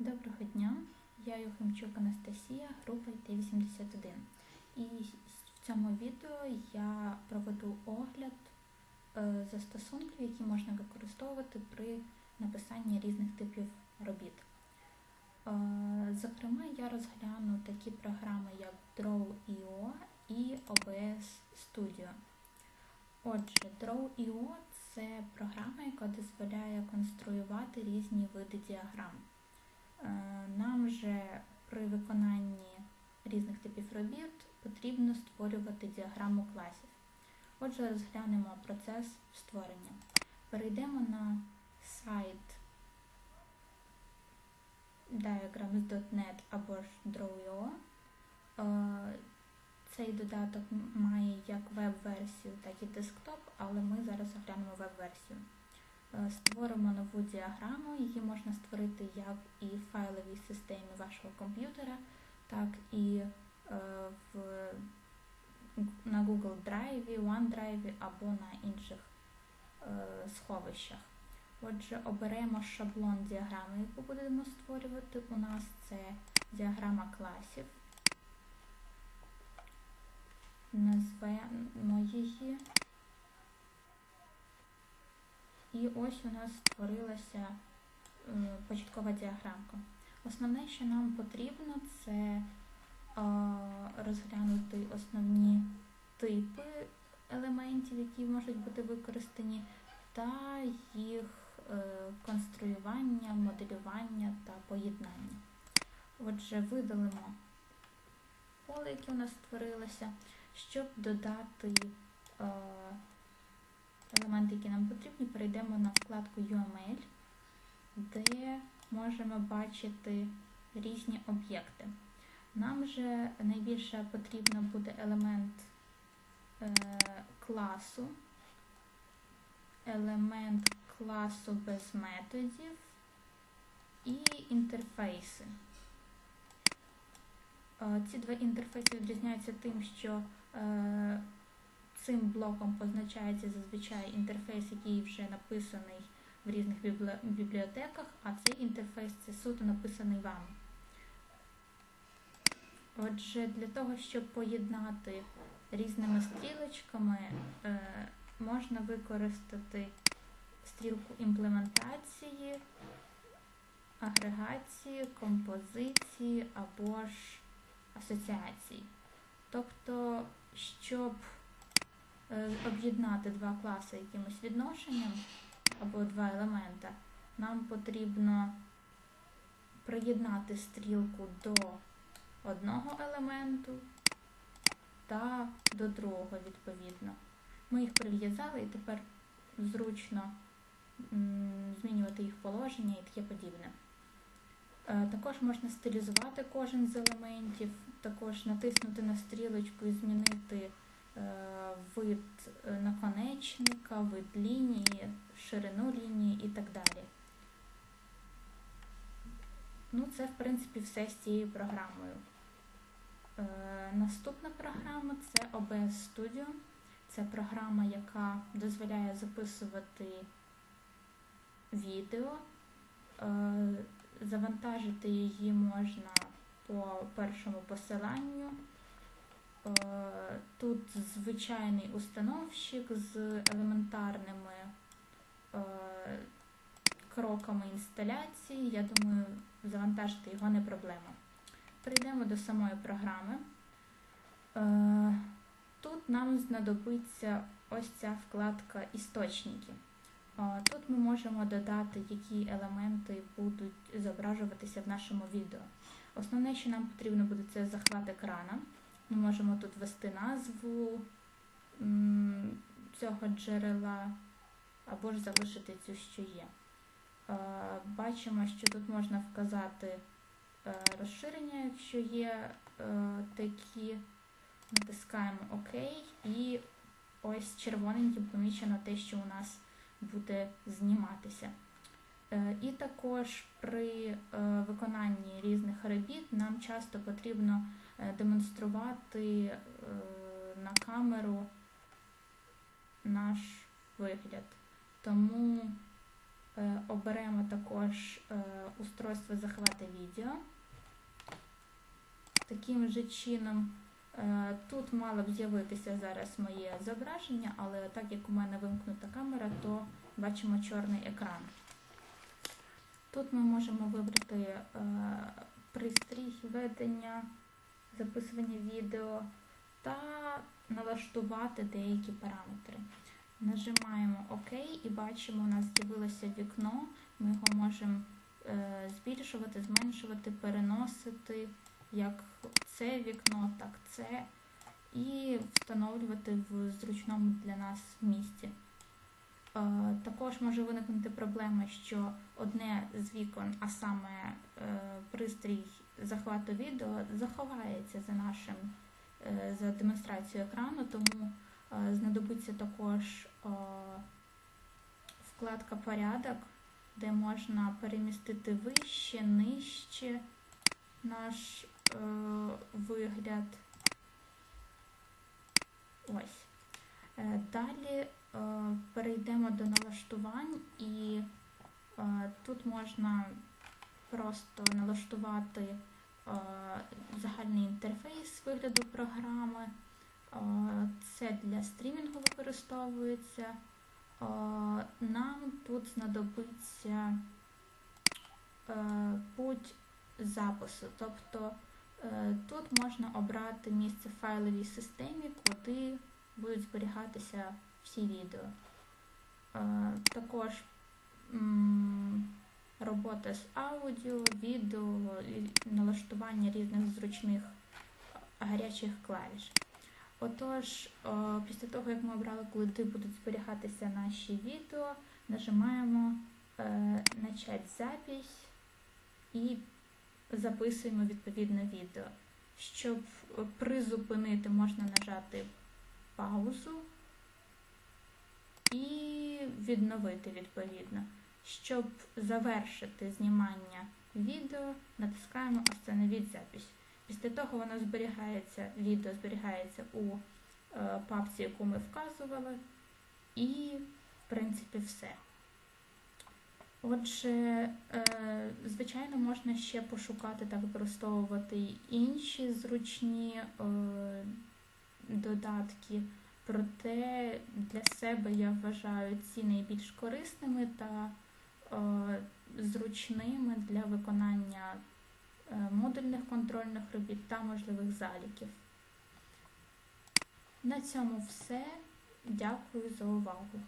Доброго дня, я Юхимчук Анастасія, група ІТ-81. І в цьому відео я проведу огляд е, застосунків, які можна використовувати при написанні різних типів робіт. Е, Зокрема, я розгляну такі програми, як Draw.io і OBS Studio. Отже, Draw.io – це програма, яка дозволяє конструювати різні види діаграм. Е, Нам же при виконанні різних типів робіт потрібно створювати діаграму класів. Отже, розглянемо процес створення. Перейдемо на сайт diagrams.net або ж Draw.io. Е, Цей додаток має як веб-версію, так і десктоп, але ми зараз оглянемо веб-версію. Е, Створимо нову діаграму, її можна створити як і в файловій системі вашого комп'ютера, так і е, в, на Google Drive, OneDrive або на інших е, сховищах. Отже, оберемо шаблон діаграми, яку будемо створювати. У нас це діаграма класів. Назвемо її. І ось у нас створилася е, початкова діаграмка. Основне, що нам потрібно, це розглянути основні типи елементів, які можуть бути використані, та їх е, конструювання, моделювання та поєднання. Отже, видалимо поле, яке у нас створилося, щоб додати е, елементи, які нам потрібні, перейдемо на вкладку UML, де можемо бачити різні об'єкти. Нам же найбільше потрібно буде елемент е, класу, елемент класу без методів і інтерфейси. Е, ці два інтерфейси відрізняються тим, що е, Цим блоком позначається зазвичай інтерфейс, який вже написаний в різних бібліотеках, а цей інтерфейс це суто написаний вами. Отже, для того, щоб поєднати різними стрілочками, е, можна використати стрілку імплементації, агрегації, композиції або ж асоціації. Тобто, щоб об'єднати два класи якимось відношенням або два елемента, нам потрібно приєднати стрілку до одного елементу та до другого, відповідно. Ми їх прив'язали і тепер зручно змінювати їх положення і таке подібне. Е, також можна стилізувати кожен з елементів, також натиснути на стрілочку і змінити Е, вид е, наконечника, вид лінії, ширину лінії і так далі. Ну, це, в принципі, все з цією програмою. Е, наступна програма це OBS Studio. Це програма, яка дозволяє записувати відео. Е, завантажити її можна по першому посиланню. Е, тут звичайний установщик з елементарними е, кроками інсталяції. Я думаю, завантажити його не проблема. Перейдемо до самої програми. Е, тут нам знадобиться ось ця вкладка Істочники. Тут ми можемо додати, які елементи будуть зображуватися в нашому відео. Основне, що нам потрібно буде, це захват екрана. Ми можемо тут ввести назву цього джерела або ж залишити цю, що є. Е, бачимо, що тут можна вказати е, розширення, якщо є е, такі, натискаємо ОК, і ось червоненьким помічено те, що у нас буде зніматися. І також при виконанні різних робіт нам часто потрібно демонструвати е, на камеру наш вигляд. Тому Е, Оберемо також е, устройство захвату відео. Таким же чином е, тут мало б з'явитися зараз моє зображення, але так як у мене вимкнута камера, то бачимо чорний екран. Тут ми можемо вибрати е, пристрій ведення, записування відео та налаштувати деякі параметри. Нажимаємо ОК і бачимо, у нас з'явилося вікно. Ми його можемо е, збільшувати, зменшувати, переносити як це вікно, так це, і встановлювати в зручному для нас місці. Е, також може виникнути проблема, що одне з вікон, а саме е, пристрій захвату відео, заховається за нашим е, за демонстрацією екрану, тому е, знадобиться також е, вкладка порядок, де можна перемістити вище, нижче наш вигляд. Ось. Далі перейдемо до налаштувань і тут можна просто налаштувати загальний інтерфейс вигляду програми. Е, Це для стрімінгу використовується. Е, Нам тут знадобиться е, путь запису. Тобто е, тут можна обрати місце в файловій системі, куди будуть зберігатися всі відео. Е, Також робота з аудіо, відео, налаштування різних зручних е, гарячих клавіш. Отож, після того, як ми обрали, куди будуть зберігатися наші відео, нажимаємо е, Начать запись і записуємо відповідне відео. Щоб призупинити, можна нажати паузу і відновити відповідно. Щоб завершити знімання відео, натискаємо Остановіть запись. Після того воно зберігається, відео зберігається у е, папці, яку ми вказували, і, в принципі, все. Отже, е, звичайно, можна ще пошукати та використовувати інші зручні е, додатки, проте для себе я вважаю ці найбільш корисними та зручними для виконання е, модульних контрольних робіт та можливих заліків. На цьому все. Дякую за увагу.